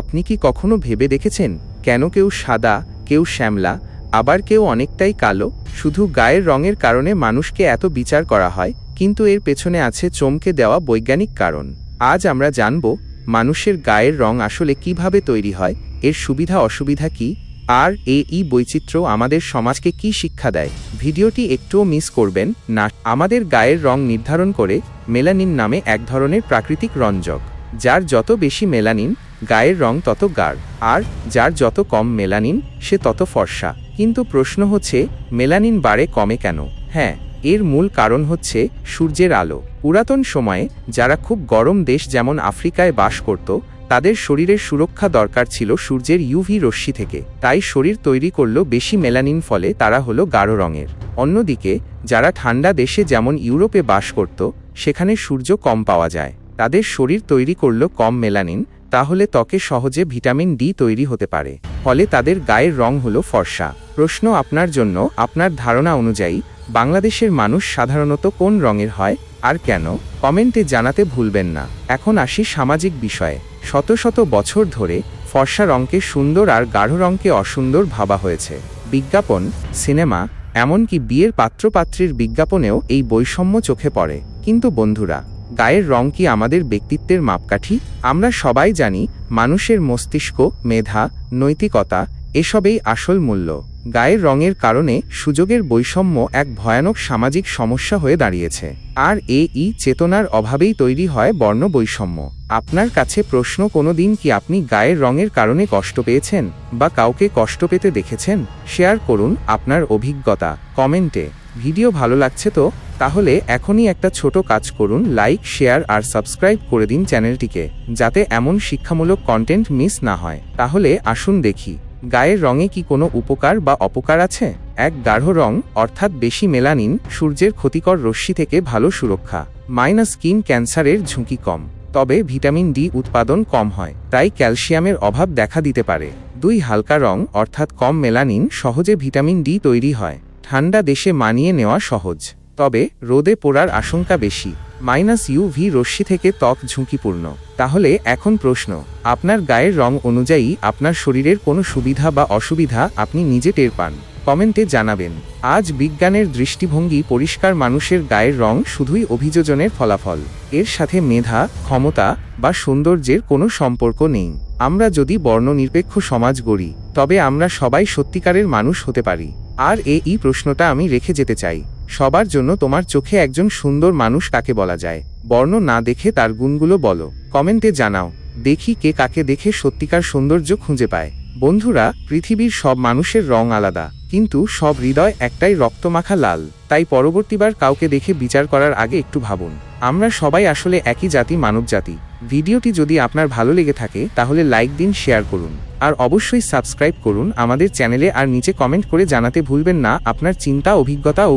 আপনি কি কখনো ভেবে দেখেছেন, কেন কেউ সাদা, কেউ শ্যামলা, আবার কেউ অনেকটাই কালো? শুধু গায়ের রঙের কারণে মানুষকে এত বিচার করা হয়, কিন্তু এর পেছনে আছে চমকে দেওয়া বৈজ্ঞানিক কারণ। আজ আমরা জানব, মানুষের গায়ের রং আসলে কীভাবে তৈরি হয়, এর সুবিধা অসুবিধা কি, আর এ ই বৈচিত্র্য আমাদের সমাজকে কি শিক্ষা দেয়? ভিডিওটি একটুও মিস করবেন না। আমাদের গায়ের রং নির্ধারণ করে মেলানিন নামে এক ধরনের প্রাকৃতিক রঞ্জক, যার যত বেশি মেলানিন গায়ের রং তত গাঢ়, আর যার যত কম মেলানিন, সে তত ফর্সা। কিন্তু প্রশ্ন হচ্ছে, মেলানিন বাড়ে কমে কেন? হ্যাঁ এর মূল কারণ হচ্ছে সূর্যের আলো। পুরাতন সময়ে যারা খুব গরম দেশ যেমন আফ্রিকায় বাস করত, তাদের শরীরের সুরক্ষা দরকার ছিল সূর্যের ইউভি রশ্মি থেকে। তাই শরীর তৈরি করল বেশি মেলানিন ফলে তারা হলো গাঢ় রঙের। অন্যদিকে, যারা ঠান্ডা দেশে যেমন ইউরোপে বাস করত, সেখানে সূর্য কম পাওয়া যায়। তাদের শরীর তৈরি করল কম মেলানিন তাহলে ত্বকে সহজে ভিটামিন ডি তৈরি হতে পারে। ফলে তাদের গায়ের রং হলো ফর্সা। প্রশ্ন আপনার জন্য, আপনার ধারণা অনুযায়ী, বাংলাদেশের মানুষ সাধারণত কোন রঙের হয়, আর কেন? কমেন্টে জানাতে ভুলবেন না। এখন আসি সামাজিক বিষয়ে। শত শত বছর ধরে ফর্সা রঙকে সুন্দর আর গাঢ় রঙকে অসুন্দর ভাবা হয়েছে। বিজ্ঞাপন, সিনেমা, এমনকি বিয়ের পাত্রপাত্রীর বিজ্ঞাপনেও এই বৈষম্য চোখে পড়ে। কিন্তু বন্ধুরা গায়ের রং কি আমাদের ব্যক্তিত্বের মাপকাঠি? আমরা সবাই জানি মানুষের মস্তিষ্ক, মেধা, নৈতিকতা এসবেই আসল মূল্য। গায়ের রঙের কারণে সুযোগের বৈষম্য এক ভয়ানক সামাজিক সমস্যা হয়ে দাঁড়িয়েছে। আর এ ই চেতনার অভাবেই তৈরি হয় বর্ণ বৈষম্য। আপনার কাছে প্রশ্ন কোনো দিন কি আপনি গায়ের রঙের কারণে কষ্ট পেয়েছেন বা কাউকে কষ্ট পেতে দেখেছেন? শেয়ার করুন আপনার অভিজ্ঞতা কমেন্টে। ভিডিও ভালো লাগছে তো তাহলে এখনই একটা ছোট কাজ করুন লাইক শেয়ার আর সাবস্ক্রাইব করে দিন চ্যানেলটিকে, যাতে এমন শিক্ষামূলক কন্টেন্ট মিস না হয়। তাহলে আসুন দেখি, গায়ের রঙে কি কোনো উপকার বা অপকার আছে? এক গাঢ় রং, অর্থাৎ বেশি মেলানিন, সূর্যের ক্ষতিকর রশ্মি থেকে ভালো সুরক্ষা মাইনাস স্কিন ক্যান্সারের ঝুঁকি কম, তবে ভিটামিন ডি উৎপাদন কম হয়, তাই ক্যালসিয়ামের অভাব দেখা দিতে পারে। দুই, হালকা রং, অর্থাৎ কম মেলানিন, সহজে ভিটামিন ডি তৈরি হয়, ঠান্ডা দেশে মানিয়ে নেওয়া সহজ। তবে রোদে পোড়ার আশঙ্কা বেশি। মাইনাস ইউভি রশ্মি থেকে ত্বক ঝুঁকিপূর্ণ। তাহলে এখন প্রশ্ন, আপনার গায়ের রং অনুযায়ী আপনার শরীরের কোনো সুবিধা বা অসুবিধা আপনি নিজে টের পান? কমেন্টে জানাবেন। আজ বিজ্ঞানের দৃষ্টিভঙ্গি পরিষ্কার মানুষের গায়ের রং শুধুই অভিযোজনের ফলাফল। এর সাথে মেধা, ক্ষমতা বা সৌন্দর্যের কোনো সম্পর্ক নেই। আমরা যদি বর্ণনিরপেক্ষ সমাজ গড়ি, তবে আমরা সবাই সত্যিকারের মানুষ হতে পারি। আর এই প্রশ্নটা আমি রেখে যেতে চাই। সবার জন্য তোমার চোখে একজন সুন্দর মানুষ কাকে বলা যায়। বর্ণ না দেখে তার গুণগুলো বলো। কমেন্টে জানাও। দেখি কে কাকে দেখে সত্যিকার সৌন্দর্য খুঁজে পায়। বন্ধুরা, পৃথিবীর সব মানুষের রং আলাদা, কিন্তু সব হৃদয় একটাই রক্তমাখা লাল। তাই পরবর্তীবার কাউকে দেখে বিচার করার আগে একটু ভাবুন। আমরা সবাই আসলে একই জাতি, মানব জাতি। ভিডিওটি যদি আপনার ভালো লেগে থাকে, তাহলে লাইক দিন, শেয়ার করুন। আর অবশ্যই সাবস্ক্রাইব করুন আমাদের চ্যানেলে আর নিচে কমেন্ট করে জানাতে ভুলবেন না। আপনার চিন্তা, অভিজ্ঞতা ও